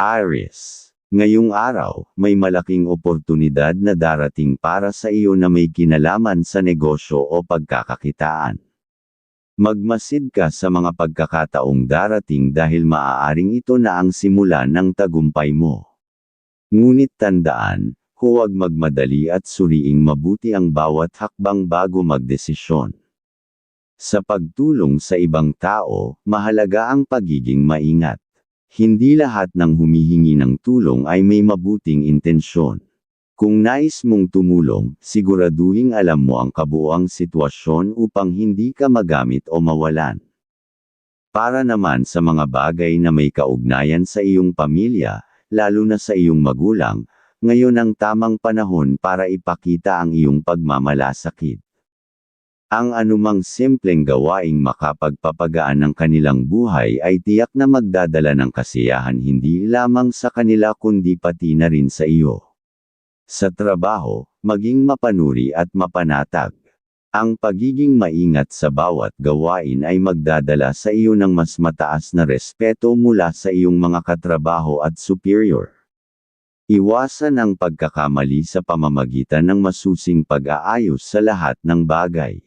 Aries. Ngayong araw, may malaking oportunidad na darating para sa iyo na may kinalaman sa negosyo o pagkakakitaan. Magmasid ka sa mga pagkakataong darating dahil maaaring ito na ang simula ng tagumpay mo. Ngunit tandaan, huwag magmadali at suriing mabuti ang bawat hakbang bago magdesisyon. Sa pagtulong sa ibang tao, mahalaga ang pagiging maingat. Hindi lahat ng humihingi ng tulong ay may mabuting intensyon. Kung nais mong tumulong, siguraduhin alam mo ang kabuang sitwasyon upang hindi ka magamit o mawalan. Para naman sa mga bagay na may kaugnayan sa iyong pamilya, lalo na sa iyong magulang, ngayon ang tamang panahon para ipakita ang iyong pagmamalasakit. Ang anumang simpleng gawaing makapagpapagaan ng kanilang buhay ay tiyak na magdadala ng kasiyahan hindi lamang sa kanila kundi pati na rin sa iyo. Sa trabaho, maging mapanuri at mapanatag. Ang pagiging maingat sa bawat gawain ay magdadala sa iyo ng mas mataas na respeto mula sa iyong mga katrabaho at superior. Iwasan ang pagkakamali sa pamamagitan ng masusing pag-aayos sa lahat ng bagay.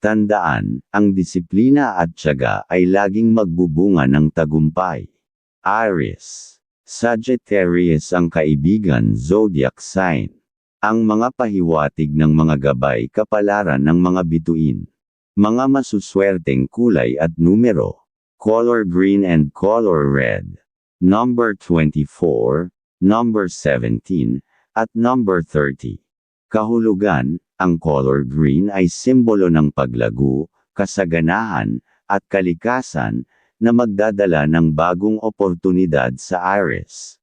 Tandaan, ang disiplina at tiyaga ay laging magbubunga ng tagumpay. Aries. Sagittarius ang kaibigan zodiac sign. Ang mga pahiwatig ng mga gabay kapalaran ng mga bituin. Mga masuswerteng kulay at numero. Color green and color red. Number 24, number 17, at number 30. Kahulugan, ang color green ay simbolo ng paglago, kasaganahan, at kalikasan, na magdadala ng bagong oportunidad sa Aries.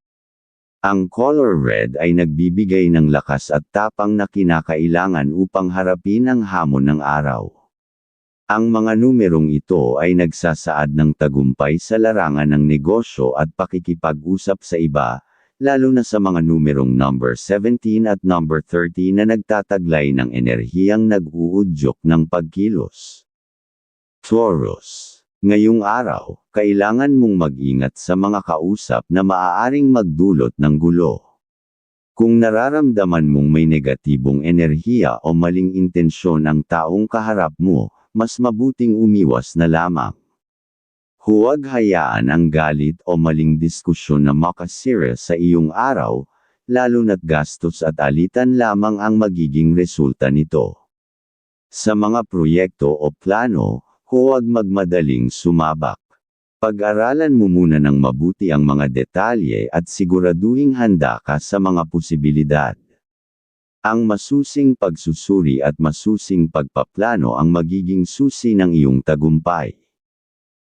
Ang color red ay nagbibigay ng lakas at tapang na kinakailangan upang harapin ang hamon ng araw. Ang mga numerong ito ay nagsasaad ng tagumpay sa larangan ng negosyo at pakikipag-usap sa iba, lalo na sa mga numerong number 17 at number 30 na nagtataglay ng enerhiyang nag-uudyok ng pagkilos. Taurus. Ngayong araw, kailangan mong mag-ingat sa mga kausap na maaaring magdulot ng gulo. Kung nararamdaman mong may negatibong enerhiya o maling intensyon ang taong kaharap mo, mas mabuting umiwas na lamang. Huwag hayaan ang galit o maling diskusyon na makasira sa iyong araw, lalo na't gastos at alitan lamang ang magiging resulta nito. Sa mga proyekto o plano, huwag magmadaling sumabak. Pag-aralan mo muna ng mabuti ang mga detalye at siguraduhing handa ka sa mga posibilidad. Ang masusing pagsusuri at masusing pagpaplano ang magiging susi ng iyong tagumpay.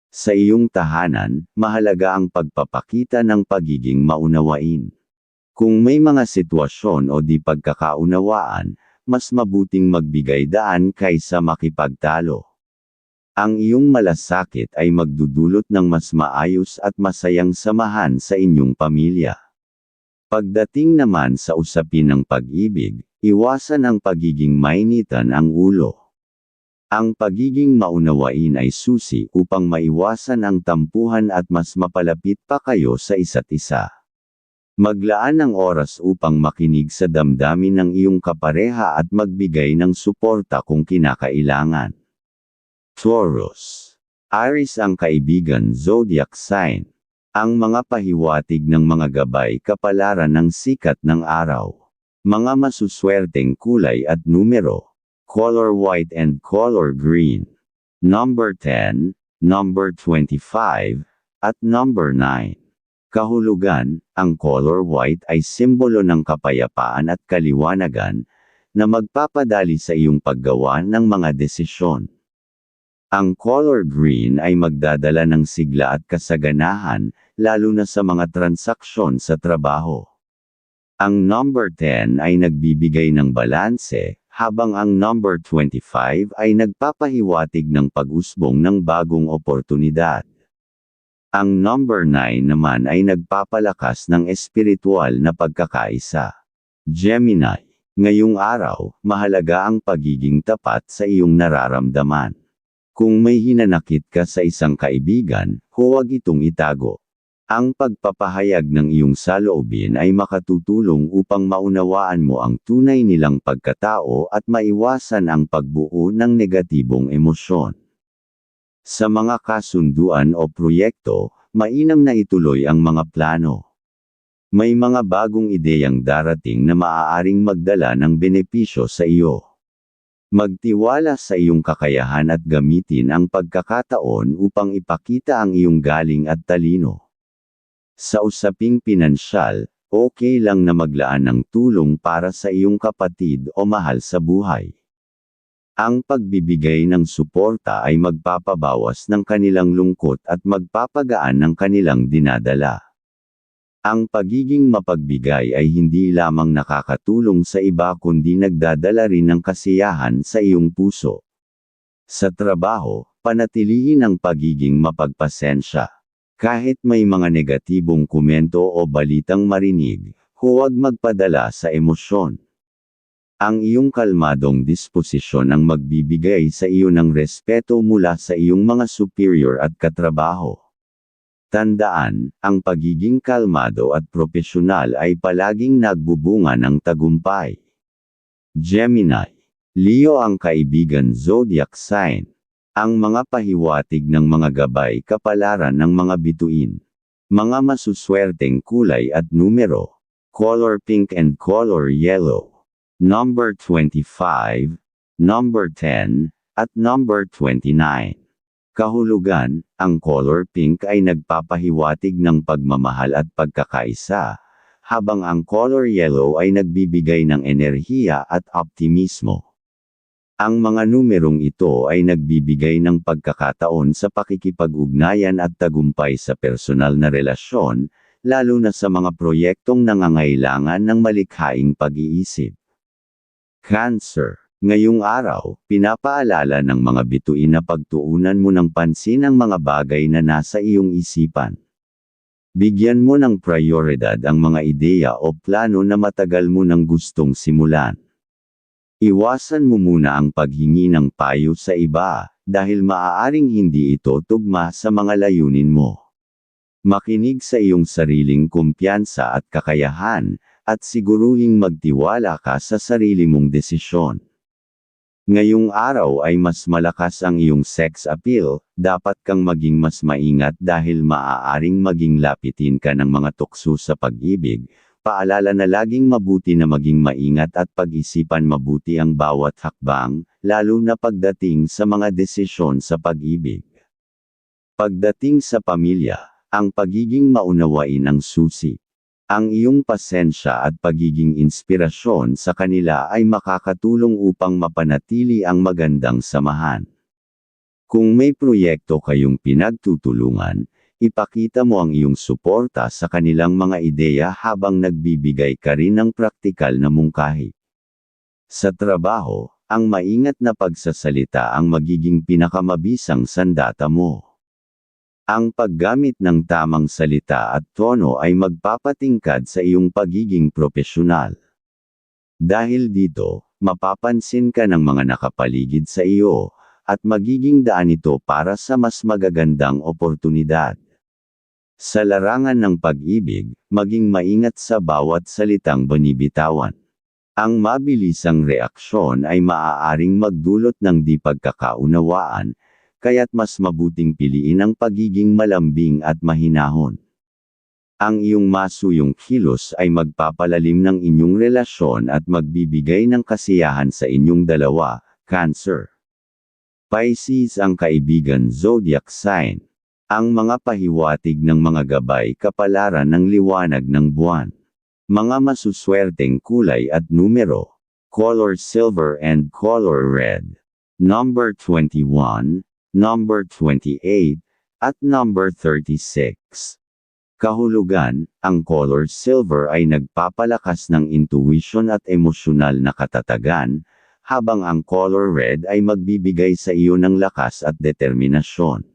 Sa iyong tahanan, mahalaga ang pagpapakita ng pagiging maunawain. Kung may mga sitwasyon o di pagkakaunawaan, mas mabuting magbigay daan kaysa makipagtalo. Ang iyong malasakit ay magdudulot ng mas maayos at masayang samahan sa inyong pamilya. Pagdating naman sa usapin ng pag-ibig, iwasan ang pagiging mainitan ang ulo. Ang pagiging maunawain ay susi upang maiwasan ang tampuhan at mas mapalapit pa kayo sa isa't isa. Maglaan ng oras upang makinig sa damdamin ng iyong kapareha at magbigay ng suporta kung kinakailangan. Taurus. Aries ang kaibigan zodiac sign. Ang mga pahiwatig ng mga gabay kapalaran ng sikat ng araw. Mga masuswerteng kulay at numero. Color white and color green. Number 10, number 25, at number 9. Kahulugan, ang color white ay simbolo ng kapayapaan at kaliwanagan, na magpapadali sa iyong paggawa ng mga desisyon. Ang color green ay magdadala ng sigla at kasaganahan, lalo na sa mga transaksyon sa trabaho. Ang number 10 ay nagbibigay ng balanse, habang ang number 25 ay nagpapahiwatig ng pag-usbong ng bagong oportunidad. Ang number 9 naman ay nagpapalakas ng espiritual na pagkakaisa. Gemini, ngayong araw, mahalaga ang pagiging tapat sa iyong nararamdaman. Kung may hinanakit ka sa isang kaibigan, huwag itong itago. Ang pagpapahayag ng iyong saloobin ay makatutulong upang maunawaan mo ang tunay nilang pagkatao at maiwasan ang pagbuo ng negatibong emosyon. Sa mga kasunduan o proyekto, mainam na ituloy ang mga plano. May mga bagong ideyang darating na maaaring magdala ng benepisyo sa iyo. Magtiwala sa iyong kakayahan at gamitin ang pagkakataon upang ipakita ang iyong galing at talino. Sa usaping pinansyal, okay lang na maglaan ng tulong para sa iyong kapatid o mahal sa buhay. Ang pagbibigay ng suporta ay magpapabawas ng kanilang lungkot at magpapagaan ng kanilang dinadala. Ang pagiging mapagbigay ay hindi lamang nakakatulong sa iba kundi nagdadala rin ng kasiyahan sa iyong puso. Sa trabaho, panatilihin ang pagiging mapagpasensya. Kahit may mga negatibong komento o balitang marinig, huwag magpadala sa emosyon. Ang iyong kalmadong disposisyon ang magbibigay sa iyo ng respeto mula sa iyong mga superior at katrabaho. Tandaan, ang pagiging kalmado at profesional ay palaging nagbubunga ng tagumpay. Gemini. Leo ang kaibigan zodiac sign ang mga pahiwatig ng mga gabay kapalaran ng mga bituin. Mga masuswerteng kulay at numero. Color pink and color yellow. Number 25, number 10, at number 29. Kahulugan, ang color pink ay nagpapahiwatig ng pagmamahal at pagkakaisa, habang ang color yellow ay nagbibigay ng enerhiya at optimismo. Ang mga numerong ito ay nagbibigay ng pagkakataon sa pakikipag-ugnayan at tagumpay sa personal na relasyon, lalo na sa mga proyektong nangangailangan ng malikhaing pag-iisip. Cancer Ngayong araw, pinapaalala ng mga bituin na pagtuunan mo ng pansin ang mga bagay na nasa iyong isipan. Bigyan mo ng prioridad ang mga ideya o plano na matagal mo nang gustong simulan. Iwasan mo muna ang paghingi ng payo sa iba, dahil maaaring hindi ito tugma sa mga layunin mo. Makinig sa iyong sariling kumpiyansa at kakayahan, at siguruhing magtiwala ka sa sarili mong desisyon. Ngayong araw ay mas malakas ang iyong sex appeal, dapat kang maging mas maingat dahil maaaring maging lapitin ka ng mga tukso sa pag-ibig, Paalala na laging mabuti na maging maingat at pag-isipan mabuti ang bawat hakbang, lalo na pagdating sa mga desisyon sa pag-ibig. Pagdating sa pamilya, ang pagiging maunawain ang susi. Ang iyong pasensya at pagiging inspirasyon sa kanila ay makakatulong upang mapanatili ang magandang samahan. Kung may proyekto kayong pinagtutulungan, Ipakita mo ang iyong suporta sa kanilang mga ideya habang nagbibigay ka rin ng praktikal na mungkahi. Sa trabaho, ang maingat na pagsasalita ang magiging pinakamabisang sandata mo. Ang paggamit ng tamang salita at tono ay magpapatingkad sa iyong pagiging profesional. Dahil dito, mapapansin ka ng mga nakapaligid sa iyo, at magiging daan ito para sa mas magagandang oportunidad. Sa larangan ng pag-ibig, maging maingat sa bawat salitang banibitawan. Ang mabilisang reaksyon ay maaaring magdulot ng di pagkakaunawaan, kaya't mas mabuting piliin ang pagiging malambing at mahinahon. Ang iyong masuyong kilos ay magpapalalim ng inyong relasyon at magbibigay ng kasiyahan sa inyong dalawa, Cancer. Pisces ang kaibigan zodiac sign. Ang mga pahiwatig ng mga gabay kapalaran ng liwanag ng buwan. Mga masuswerteng kulay at numero. Color silver and color red. Number 21, number 28, at number 36. Kahulugan, ang color silver ay nagpapalakas ng intuition at emosyonal na katatagan, habang ang color red ay magbibigay sa iyo ng lakas at determinasyon.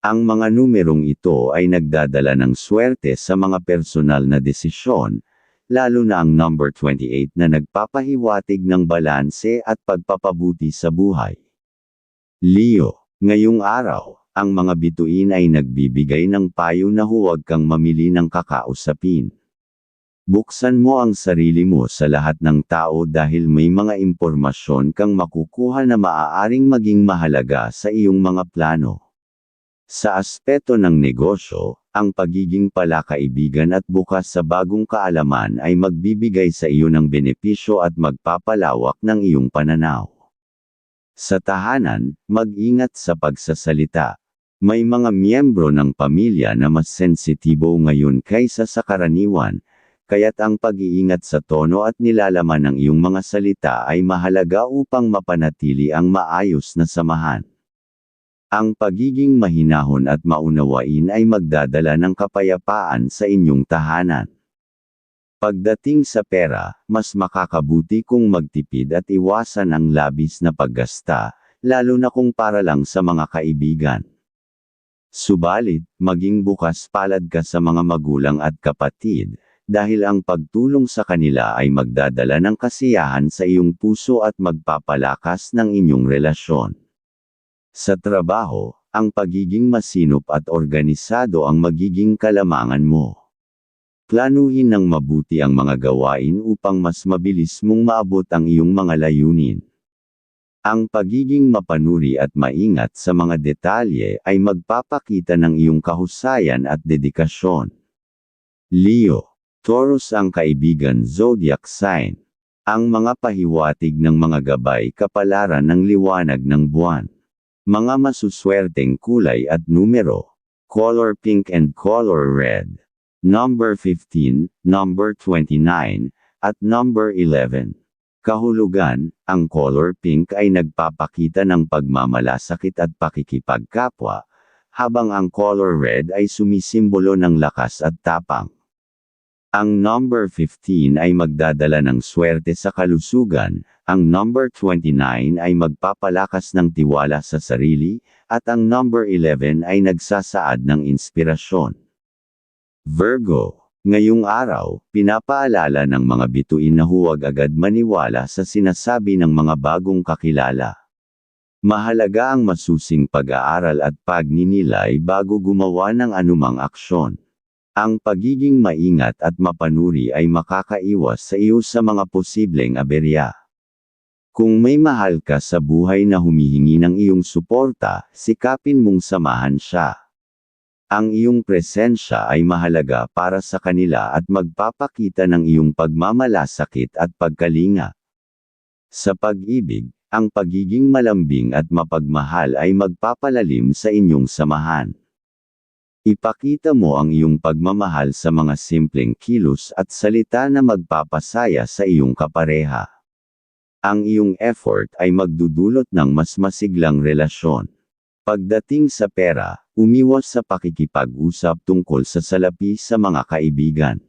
Ang mga numerong ito ay nagdadala ng swerte sa mga personal na desisyon, lalo na ang number 28 na nagpapahiwatig ng balanse at pagpapabuti sa buhay. Leo, ngayong araw, ang mga bituin ay nagbibigay ng payo na huwag kang mamili ng kakausapin. Buksan mo ang sarili mo sa lahat ng tao dahil may mga impormasyon kang makukuha na maaaring maging mahalaga sa iyong mga plano. Sa aspeto ng negosyo, ang pagiging palakaibigan at bukas sa bagong kaalaman ay magbibigay sa iyo ng benepisyo at magpapalawak ng iyong pananaw. Sa tahanan, mag-ingat sa pagsasalita. May mga miyembro ng pamilya na mas sensitibo ngayon kaysa sa karaniwan, kaya't ang pag-iingat sa tono at nilalaman ng iyong mga salita ay mahalaga upang mapanatili ang maayos na samahan. Ang pagiging mahinahon at maunawain ay magdadala ng kapayapaan sa inyong tahanan. Pagdating sa pera, mas makakabuti kung magtipid at iwasan ang labis na paggasta, lalo na kung para lang sa mga kaibigan. Subalit, maging bukas palad ka sa mga magulang at kapatid, dahil ang pagtulong sa kanila ay magdadala ng kasiyahan sa iyong puso at magpapalakas ng inyong relasyon. Sa trabaho, ang pagiging masinop at organisado ang magiging kalamangan mo. Planuhin ng mabuti ang mga gawain upang mas mabilis mong maabot ang iyong mga layunin. Ang pagiging mapanuri at maingat sa mga detalye ay magpapakita ng iyong kahusayan at dedikasyon. Leo Taurus ang kaibigan zodiac sign. Ang mga pahiwatig ng mga gabay kapalaran ng liwanag ng buwan. Mga masuswerteng kulay at numero. Color pink and color red. Number 15, number 29, at number 11. Kahulugan, ang color pink ay nagpapakita ng pagmamalasakit at pakikipagkapwa, habang ang color red ay sumisimbolo ng lakas at tapang. Ang number 15 ay magdadala ng swerte sa kalusugan, ang number 29 ay magpapalakas ng tiwala sa sarili, at ang number 11 ay nagsasaad ng inspirasyon. Virgo, ngayong araw, pinapaalala ng mga bituin na huwag agad maniwala sa sinasabi ng mga bagong kakilala. Mahalaga ang masusing pag-aaral at pagninilay bago gumawa ng anumang aksyon. Ang pagiging maingat at mapanuri ay makakaiwas sa iyo sa mga posibleng aberya. Kung may mahal ka sa buhay na humihingi ng iyong suporta, sikapin mong samahan siya. Ang iyong presensya ay mahalaga para sa kanila at magpapakita ng iyong pagmamalasakit at pagkalinga. Sa pag-ibig, ang pagiging malambing at mapagmahal ay magpapalalim sa inyong samahan. Ipakita mo ang iyong pagmamahal sa mga simpleng kilos at salita na magpapasaya sa iyong kapareha. Ang iyong effort ay magdudulot ng mas masiglang relasyon. Pagdating sa pera, umiwas sa pakikipag-usap tungkol sa salapi sa mga kaibigan.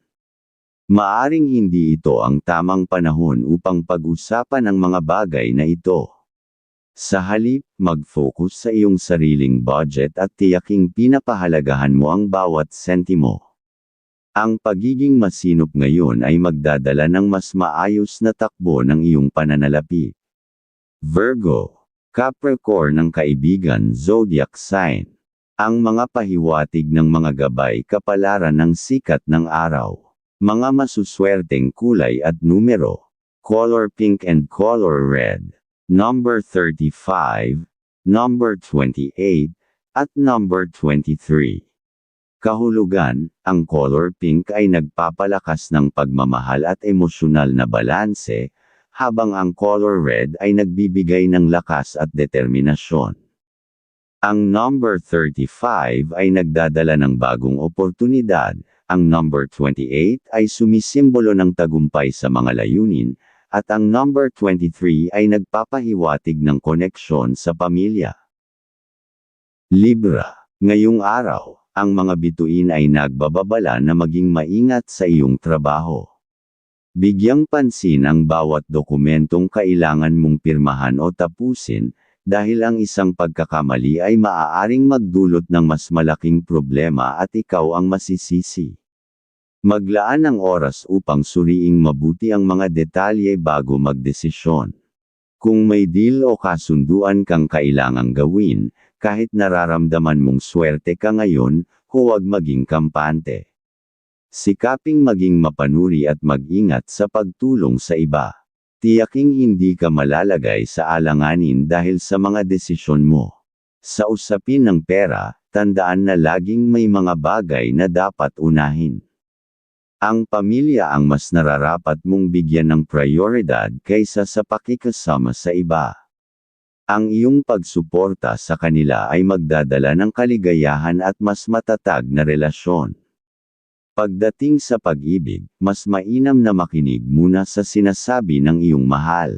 Maaring hindi ito ang tamang panahon upang pag-usapan ang mga bagay na ito. Sa halip, mag-focus sa iyong sariling budget at tiyaking pinapahalagahan mo ang bawat sentimo. Ang pagiging masinop ngayon ay magdadala ng mas maayos na takbo ng iyong pananalapi. Virgo, Capricorn ng kaibigan zodiac sign. Ang mga pahiwatig ng mga gabay kapalaran ng sikat ng araw. Mga masuswerteng kulay at numero. Color pink and color red number 35, number 28, at number 23. Kahulugan, ang color pink ay nagpapalakas ng pagmamahal at emosyonal na balanse, habang ang color red ay nagbibigay ng lakas at determinasyon. Ang number 35 ay nagdadala ng bagong oportunidad, ang number 28 ay sumisimbolo ng tagumpay sa mga layunin, at ang number 23 ay nagpapahiwatig ng koneksyon sa pamilya. Libra, ngayong araw, ang mga bituin ay nagbababala na maging maingat sa iyong trabaho. Bigyang pansin ang bawat dokumentong kailangan mong pirmahan o tapusin, dahil ang isang pagkakamali ay maaaring magdulot ng mas malaking problema at ikaw ang masisisi. Maglaan ng oras upang suriing mabuti ang mga detalye bago magdesisyon. Kung may deal o kasunduan kang kailangang gawin, kahit nararamdaman mong swerte ka ngayon, huwag maging kampante. Sikaping maging mapanuri at mag-ingat sa pagtulong sa iba. Tiyaking hindi ka malalagay sa alanganin dahil sa mga desisyon mo. Sa usapin ng pera, tandaan na laging may mga bagay na dapat unahin. Ang pamilya ang mas nararapat mong bigyan ng prioridad kaysa sa pakikasama sa iba. Ang iyong pagsuporta sa kanila ay magdadala ng kaligayahan at mas matatag na relasyon. Pagdating sa pag-ibig, mas mainam na makinig muna sa sinasabi ng iyong mahal.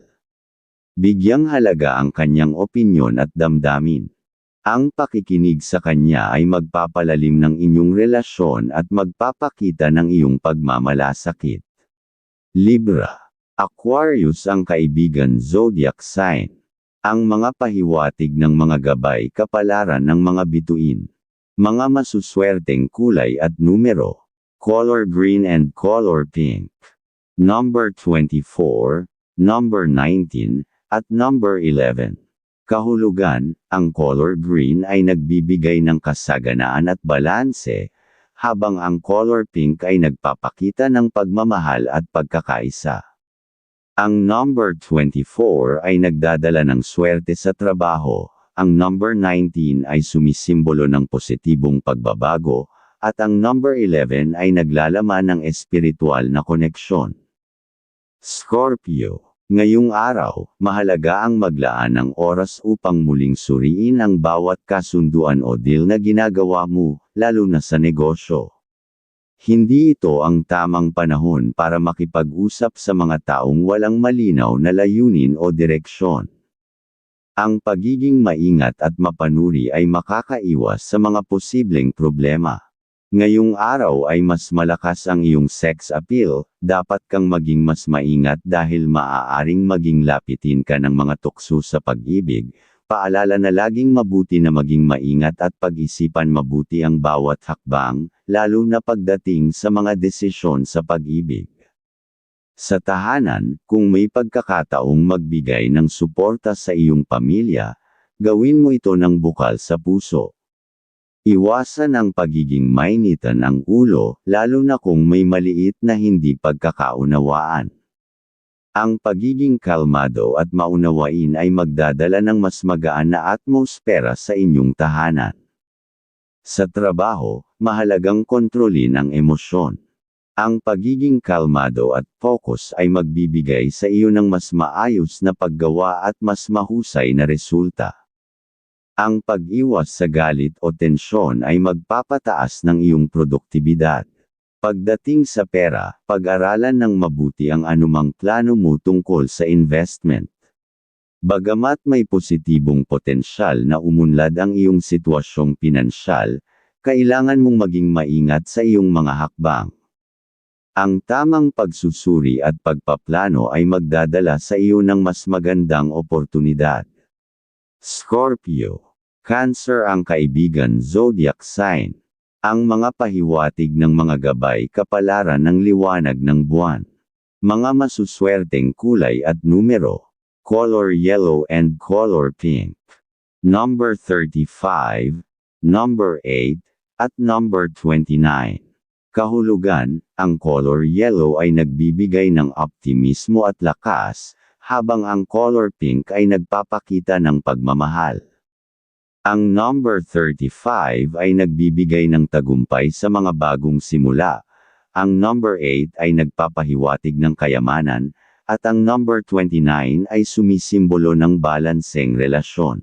Bigyang halaga ang kanyang opinyon at damdamin. Ang pakikinig sa kanya ay magpapalalim ng inyong relasyon at magpapakita ng iyong pagmamalasakit. Libra. Aquarius ang kaibigan zodiac sign. Ang mga pahiwatig ng mga gabay kapalaran ng mga bituin. Mga masuswerteng kulay at numero. Color green and color pink. Number 24, number 19, at number 11. Kahulugan, ang color green ay nagbibigay ng kasaganaan at balanse, habang ang color pink ay nagpapakita ng pagmamahal at pagkakaisa. Ang number 24 ay nagdadala ng swerte sa trabaho, ang number 19 ay sumisimbolo ng positibong pagbabago, at ang number 11 ay naglalaman ng espiritual na koneksyon. Scorpio Ngayong araw, mahalaga ang maglaan ng oras upang muling suriin ang bawat kasunduan o deal na ginagawa mo, lalo na sa negosyo. Hindi ito ang tamang panahon para makipag-usap sa mga taong walang malinaw na layunin o direksyon. Ang pagiging maingat at mapanuri ay makakaiwas sa mga posibleng problema. Ngayong araw ay mas malakas ang iyong sex appeal, dapat kang maging mas maingat dahil maaaring maging lapitin ka ng mga tukso sa pag-ibig. Paalala na laging mabuti na maging maingat at pag-isipan mabuti ang bawat hakbang, lalo na pagdating sa mga desisyon sa pag-ibig. Sa tahanan, kung may pagkakataong magbigay ng suporta sa iyong pamilya, gawin mo ito ng bukal sa puso. Iwasan ang pagiging mainitan ng ulo, lalo na kung may maliit na hindi pagkakaunawaan. Ang pagiging kalmado at maunawain ay magdadala ng mas magaan na atmosfera sa inyong tahanan. Sa trabaho, mahalagang kontrolin ang emosyon. Ang pagiging kalmado at focus ay magbibigay sa iyo ng mas maayos na paggawa at mas mahusay na resulta. Ang pag-iwas sa galit o tensyon ay magpapataas ng iyong produktibidad. Pagdating sa pera, pag-aralan ng mabuti ang anumang plano mo tungkol sa investment. Bagamat may positibong potensyal na umunlad ang iyong sitwasyong pinansyal, kailangan mong maging maingat sa iyong mga hakbang. Ang tamang pagsusuri at pagpaplano ay magdadala sa iyo ng mas magandang oportunidad. Scorpio. Cancer ang kaibigan zodiac sign. Ang mga pahiwatig ng mga gabay kapalaran ng liwanag ng buwan. Mga masuswerteng kulay at numero. Color yellow and color pink. Number 35, number 8, at number 29. Kahulugan, ang color yellow ay nagbibigay ng optimismo at lakas, habang ang color pink ay nagpapakita ng pagmamahal. Ang number 35 ay nagbibigay ng tagumpay sa mga bagong simula, ang number 8 ay nagpapahiwatig ng kayamanan, at ang number 29 ay sumisimbolo ng balanseng relasyon.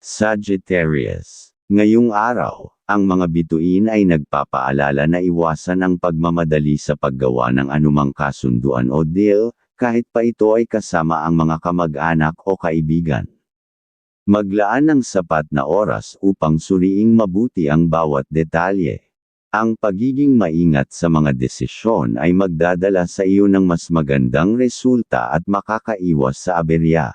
Sagittarius Ngayong araw, ang mga bituin ay nagpapaalala na iwasan ang pagmamadali sa paggawa ng anumang kasunduan o deal, kahit pa ito ay kasama ang mga kamag-anak o kaibigan. Maglaan ng sapat na oras upang suriing mabuti ang bawat detalye. Ang pagiging maingat sa mga desisyon ay magdadala sa iyo ng mas magandang resulta at makakaiwas sa aberya.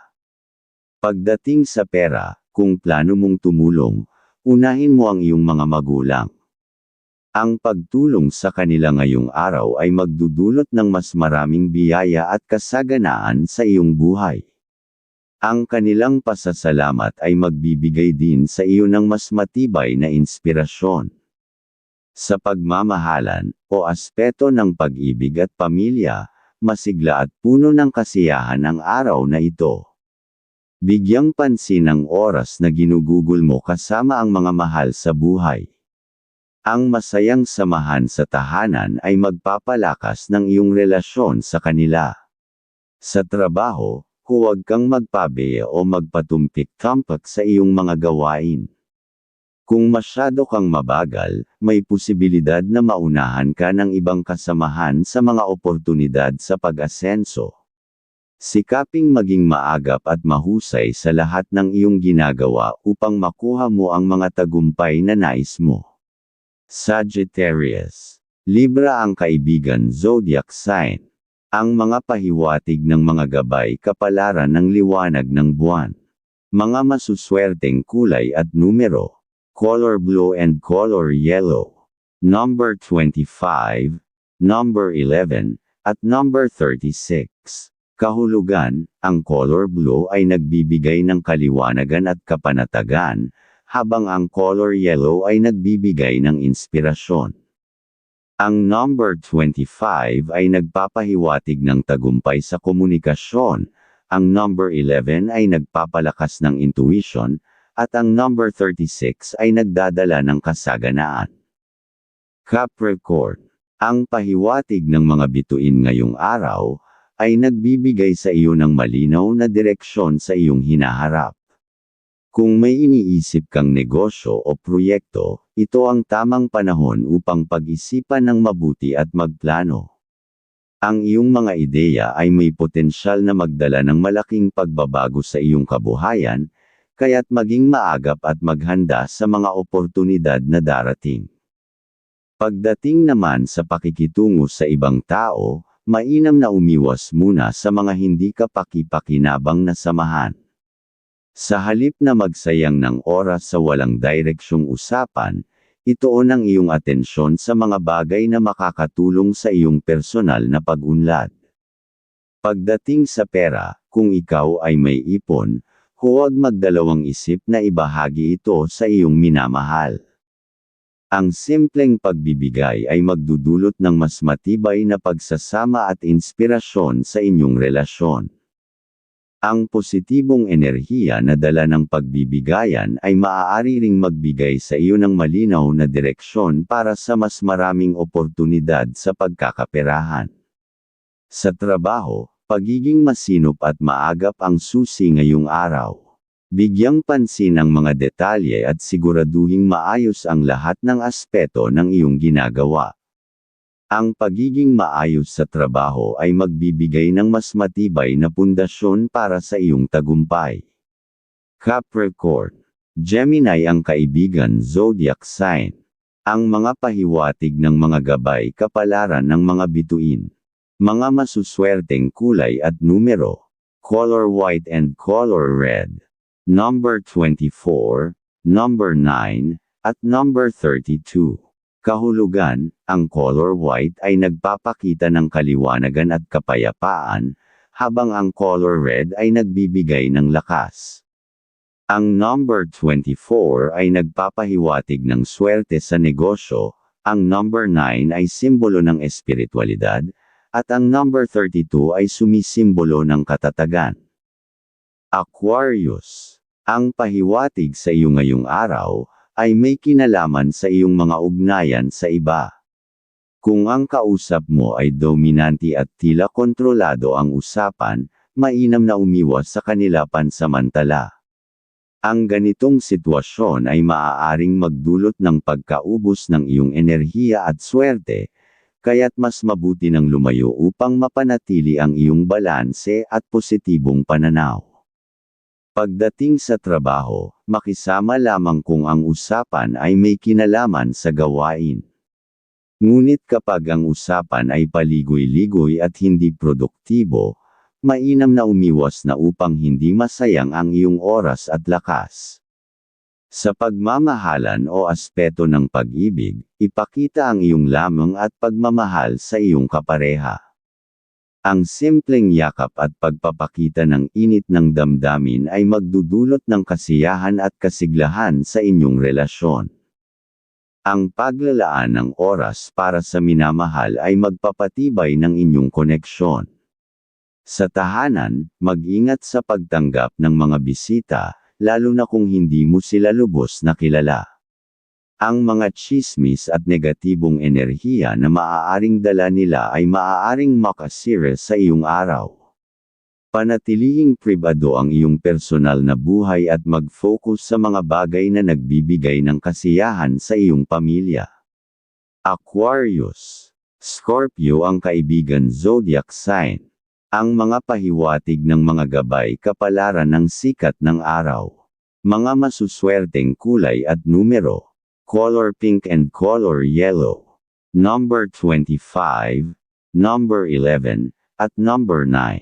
Pagdating sa pera, kung plano mong tumulong, unahin mo ang iyong mga magulang. Ang pagtulong sa kanila ngayong araw ay magdudulot ng mas maraming biyaya at kasaganaan sa iyong buhay. Ang kanilang pasasalamat ay magbibigay din sa iyo ng mas matibay na inspirasyon. Sa pagmamahalan, o aspeto ng pag-ibig at pamilya, masigla at puno ng kasiyahan ang araw na ito. Bigyang pansin ang oras na ginugugol mo kasama ang mga mahal sa buhay. Ang masayang samahan sa tahanan ay magpapalakas ng iyong relasyon sa kanila. Sa trabaho, huwag kang magpabeya o magpatumpik-tampak sa iyong mga gawain. Kung masyado kang mabagal, may posibilidad na maunahan ka ng ibang kasamahan sa mga oportunidad sa pag-asenso. Sikaping maging maagap at mahusay sa lahat ng iyong ginagawa upang makuha mo ang mga tagumpay na nais mo. Sagittarius. Libra ang kaibigan zodiac sign. Ang mga pahiwatig ng mga gabay kapalaran ng liwanag ng buwan. Mga masuswerteng kulay at numero. Color blue and color yellow. Number 25, number 11, at number 36. Kahulugan, ang color blue ay nagbibigay ng kaliwanagan at kapanatagan, habang ang color yellow ay nagbibigay ng inspirasyon. Ang number 25 ay nagpapahiwatig ng tagumpay sa komunikasyon, ang number 11 ay nagpapalakas ng intuition, at ang number 36 ay nagdadala ng kasaganaan. Capricorn, ang pahiwatig ng mga bituin ngayong araw, ay nagbibigay sa iyo ng malinaw na direksyon sa iyong hinaharap. Kung may iniisip kang negosyo o proyekto, ito ang tamang panahon upang pag-isipan ng mabuti at magplano. Ang iyong mga ideya ay may potensyal na magdala ng malaking pagbabago sa iyong kabuhayan, kaya't maging maagap at maghanda sa mga oportunidad na darating. Pagdating naman sa pakikitungo sa ibang tao, mainam na umiwas muna sa mga hindi kapaki-pakinabang na samahan. Sa halip na magsayang ng oras sa walang direksyong usapan, itoon ang iyong atensyon sa mga bagay na makakatulong sa iyong personal na pag-unlad. Pagdating sa pera, kung ikaw ay may ipon, huwag magdalawang isip na ibahagi ito sa iyong minamahal. Ang simpleng pagbibigay ay magdudulot ng mas matibay na pagsasama at inspirasyon sa inyong relasyon. Ang positibong enerhiya na dala ng pagbibigayan ay maaari ring magbigay sa iyo ng malinaw na direksyon para sa mas maraming oportunidad sa pagkakaperahan. Sa trabaho, pagiging masinop at maagap ang susi ngayong araw. Bigyang pansin ang mga detalye at siguraduhing maayos ang lahat ng aspeto ng iyong ginagawa. Ang pagiging maayos sa trabaho ay magbibigay ng mas matibay na pundasyon para sa iyong tagumpay. Capricorn. Gemini ang kaibigan zodiac sign. Ang mga pahiwatig ng mga gabay kapalaran ng mga bituin. Mga masuswerteng kulay at numero. Color white and color red. Number 24, number 9, at number 32. Kahulugan, ang color white ay nagpapakita ng kaliwanagan at kapayapaan, habang ang color red ay nagbibigay ng lakas. Ang number 24 ay nagpapahiwatig ng swerte sa negosyo, ang number 9 ay simbolo ng espiritualidad, at ang number 32 ay sumisimbolo ng katatagan. Aquarius. Ang pahiwatig sa iyo ngayong araw, ay may kinalaman sa iyong mga ugnayan sa iba. Kung ang kausap mo ay dominanti at tila kontrolado ang usapan, mainam na umiwas sa kanila pansamantala. Ang ganitong sitwasyon ay maaaring magdulot ng pagkaubos ng iyong enerhiya at swerte, kaya't mas mabuti ng lumayo upang mapanatili ang iyong balanse at positibong pananaw. Pagdating sa trabaho, makisama lamang kung ang usapan ay may kinalaman sa gawain. Ngunit kapag ang usapan ay paligoy-ligoy at hindi produktibo, mainam na umiwas na upang hindi masayang ang iyong oras at lakas. Sa pagmamahalan o aspeto ng pag-ibig, ipakita ang iyong lamang at pagmamahal sa iyong kapareha. Ang simpleng yakap at pagpapakita ng init ng damdamin ay magdudulot ng kasiyahan at kasiglahan sa inyong relasyon. Ang paglalaan ng oras para sa minamahal ay magpapatibay ng inyong koneksyon. Sa tahanan, mag-ingat sa pagtanggap ng mga bisita, lalo na kung hindi mo sila lubos na kilala. Ang mga chismis at negatibong enerhiya na maaaring dala nila ay maaaring makasira sa iyong araw. Panatilihing pribado ang iyong personal na buhay at mag-focus sa mga bagay na nagbibigay ng kasiyahan sa iyong pamilya. Aquarius Scorpio ang kaibigan zodiac sign. Ang mga pahiwatig ng mga gabay kapalaran ng sikat ng araw. Mga masuswerteng kulay at numero. Color pink and color yellow. Number 25, number 11, at number 9.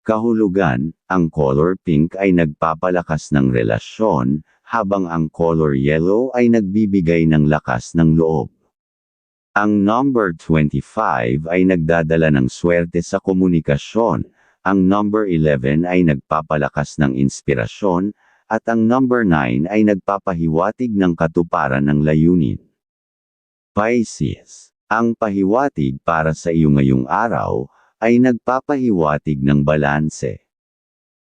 Kahulugan, ang color pink ay nagpapalakas ng relasyon, habang ang color yellow ay nagbibigay ng lakas ng loob. Ang number 25 ay nagdadala ng swerte sa komunikasyon, ang number 11 ay nagpapalakas ng inspirasyon, at ang number 9 ay nagpapahiwatig ng katuparan ng layunin. Pisces, ang pahiwatig para sa iyo ngayong araw, ay nagpapahiwatig ng balanse.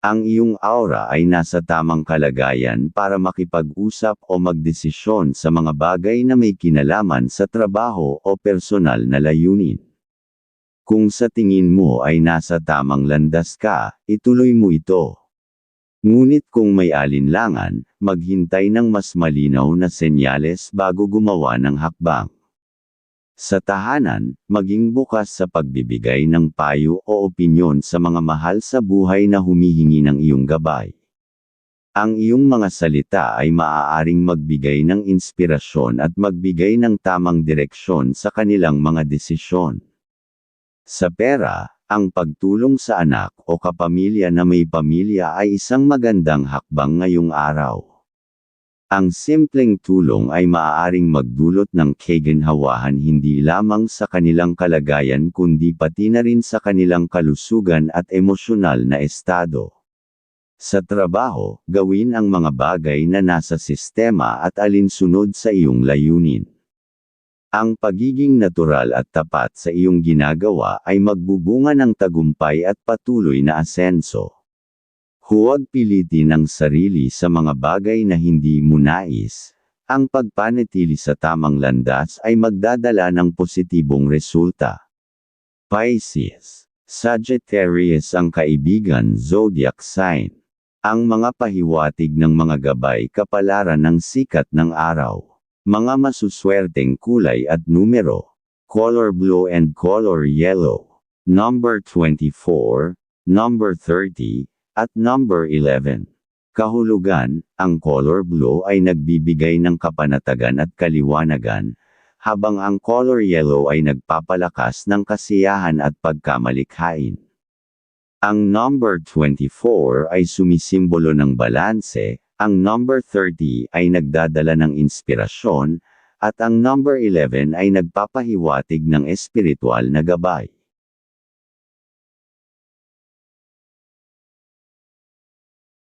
Ang iyong aura ay nasa tamang kalagayan para makipag-usap o magdesisyon sa mga bagay na may kinalaman sa trabaho o personal na layunin. Kung sa tingin mo ay nasa tamang landas ka, ituloy mo ito. Ngunit kung may alinlangan, maghintay ng mas malinaw na senyales bago gumawa ng hakbang. Sa tahanan, maging bukas sa pagbibigay ng payo o opinyon sa mga mahal sa buhay na humihingi ng iyong gabay. Ang iyong mga salita ay maaaring magbigay ng inspirasyon at magbigay ng tamang direksyon sa kanilang mga desisyon. Sa pera, ang pagtulong sa anak o kapamilya na may pamilya ay isang magandang hakbang ngayong araw. Ang simpleng tulong ay maaaring magdulot ng kaginhawahan hindi lamang sa kanilang kalagayan kundi pati na rin sa kanilang kalusugan at emosyonal na estado. Sa trabaho, gawin ang mga bagay na nasa sistema at alinsunod sa iyong layunin. Ang pagiging natural at tapat sa iyong ginagawa ay magbubunga ng tagumpay at patuloy na asenso. Huwag pilitin ang sarili sa mga bagay na hindi mo nais. Ang pagpanatili sa tamang landas ay magdadala ng positibong resulta. Pisces Sagittarius ang kaibigan zodiac sign. Ang mga pahiwatig ng mga gabay kapalaran ng sikat ng araw. Mga masuswerteng kulay at numero. Color blue and color yellow. Number 24, number 30, at number 11. Kahulugan, ang color blue ay nagbibigay ng kapanatagan at kaliwanagan, habang ang color yellow ay nagpapalakas ng kasiyahan at pagkamalikhain. Ang number 24 ay sumisimbolo ng balanse, ang number 30 ay nagdadala ng inspirasyon, at ang number 11 ay nagpapahiwatig ng espiritual na gabay.